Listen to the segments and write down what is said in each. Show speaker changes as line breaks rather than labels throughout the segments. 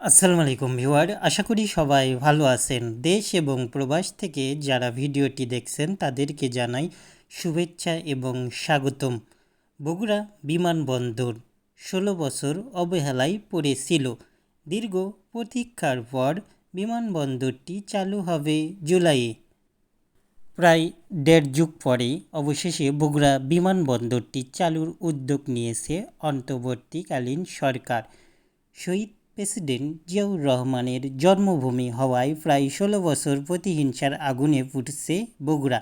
আসসালামু আলাইকুম ভিউয়ার, আশা করি সবাই ভালো আছেন। দেশ এবং প্রবাস থেকে যারা ভিডিওটি দেখছেন, তাদেরকে জানাই শুভেচ্ছা এবং স্বাগতম। বগুড়া বিমানবন্দর ষোলো বছর অবহেলায় পড়েছিল। দীর্ঘ প্রতীক্ষার পর বিমানবন্দরটি চালু হবে জুলাইয়ে। প্রায় দেড় যুগ পরে অবশেষে বগুড়া বিমানবন্দরটি চালুর উদ্যোগ নিয়েছে অন্তর্বর্তীকালীন সরকার। শহীদ প্রেসিডেন্ট জিয়াউর রহমানের জন্মভূমি হওয়ায় প্রায় ষোলো বছর প্রতিহিংসার আগুনে ফুটছে বগুড়া।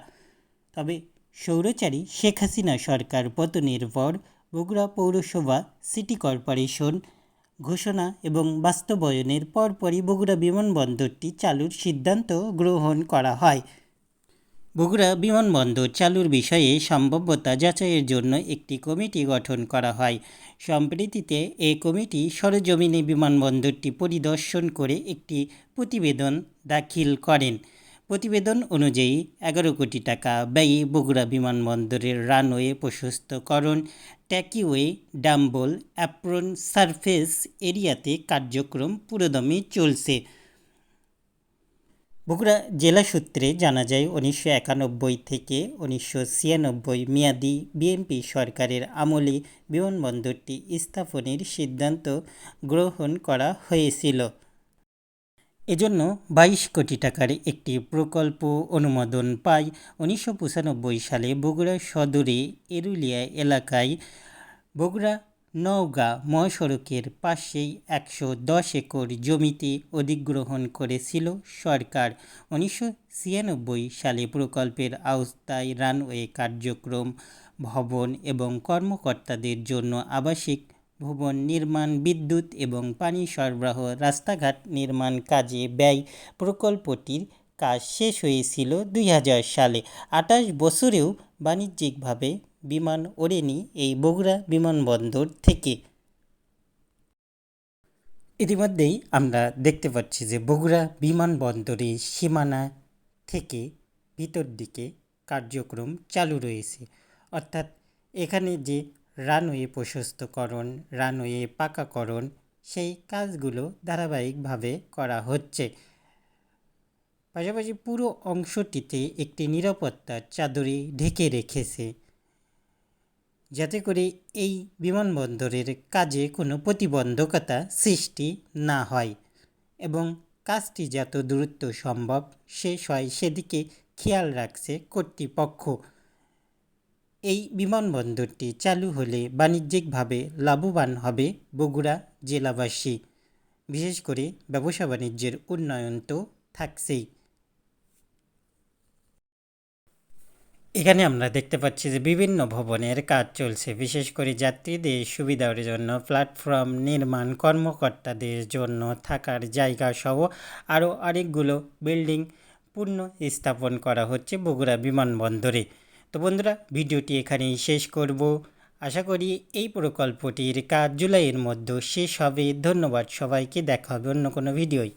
তবে সৌরচারী শেখ হাসিনা সরকার পতনের পর বগুড়া পৌরসভা, সিটি কর্পোরেশন ঘোষণা এবং বাস্তবায়নের পরপরই বগুড়া বিমানবন্দরটি চালুর সিদ্ধান্ত গ্রহণ করা হয়। বগুড়া বিমানবন্দর চালুর বিষয়ে সম্ভাব্যতা যাচাইয়ের জন্য একটি কমিটি গঠন করা হয়। সম্প্রতিতে এ কমিটি সরজমিনে বিমানবন্দরটি পরিদর্শন করে একটি প্রতিবেদন দাখিল করেন। প্রতিবেদন অনুযায়ী, এগারো কোটি টাকা ব্যয়ে বগুড়া বিমানবন্দরের রানওয়ে, প্রশস্তকরণ, ট্যাকিওয়ে, ডাম্বল, অ্যাপ্রন, সারফেস এরিয়াতে কার্যক্রম পুরোদমে চলছে। বগুড়া জেলা সূত্রে জানা যায়, উনিশশো একানব্বই থেকে উনিশশো ছিয়ানব্বই মেয়াদি বিএনপি সরকারের আমলে বিমানবন্দরটি স্থাপনের সিদ্ধান্ত গ্রহণ করা হয়েছিল। এজন্য বাইশ কোটি টাকার একটি প্রকল্প অনুমোদন পায় উনিশশো পঁচানব্বই সালে বগুড়া সদরে এরুলিয়া এলাকায় বগুড়া নওগাঁ, মহাসড়কের পাশেই একশো দশ একর জমিতে অধিগ্রহণ করেছিল সরকার। উনিশশো ছিয়ানব্বই সালে প্রকল্পের আওতায় রানওয়ে কার্যক্রম, ভবন এবং কর্মকর্তাদের জন্য আবাসিক ভবন নির্মাণ, বিদ্যুৎ এবং পানি সরবরাহ, রাস্তাঘাট নির্মাণ কাজে ব্যয়। প্রকল্পটির কাজ শেষ হয়েছিল দুই হাজার সালে। আঠাশ বছরেও বাণিজ্যিকভাবে বিমান ওড়েনি এই বগুড়া বিমানবন্দর থেকে। ইতিমধ্যেই আমরা দেখতে পাচ্ছি যে বগুড়া বিমানবন্দরের সীমানা থেকে ভিতর দিকে কার্যক্রম চালু রয়েছে। অর্থাৎ এখানে যে রানওয়ে প্রশস্তকরণ, রানওয়ে পাকাকরণ, সেই কাজগুলো ধারাবাহিকভাবে করা হচ্ছে। পাশাপাশি পুরো অংশটিতে একটি নিরাপত্তার চাদরে ঢেকে রেখেছে যাতে করে এই বিমানবন্দরের কাজে কোনো প্রতিবন্ধকতা সৃষ্টি না হয় এবং কাজটি যত দূরত্ব সম্ভব শেষ হয় সেদিকে খেয়াল রাখছে কর্তৃপক্ষ। এই বিমানবন্দরটি চালু হলে বাণিজ্যিকভাবে লাভবান হবে বগুড়া জেলাবাসী। বিশেষ করে ব্যবসা বাণিজ্যের উন্নয়ন তো থাকছেই। এখানে আমরা দেখতে পাচ্ছি যে বিভিন্ন ভবনের কাজ চলছে, বিশেষ করে যাত্রীদের সুবিধার জন্য প্ল্যাটফর্ম নির্মাণ, কর্মকর্তাদের জন্য থাকার জায়গা সহ আরও অনেকগুলো বিল্ডিং পূর্ণ স্থাপন করা হচ্ছে বগুড়া বিমানবন্দরে। তো বন্ধুরা, ভিডিওটি এখানেই শেষ করব। আশা করি এই প্রকল্পটির কাজ জুলাইয়ের মধ্যে শেষ হবে। ধন্যবাদ সবাইকে। দেখা হবে অন্য কোনো ভিডিওয়।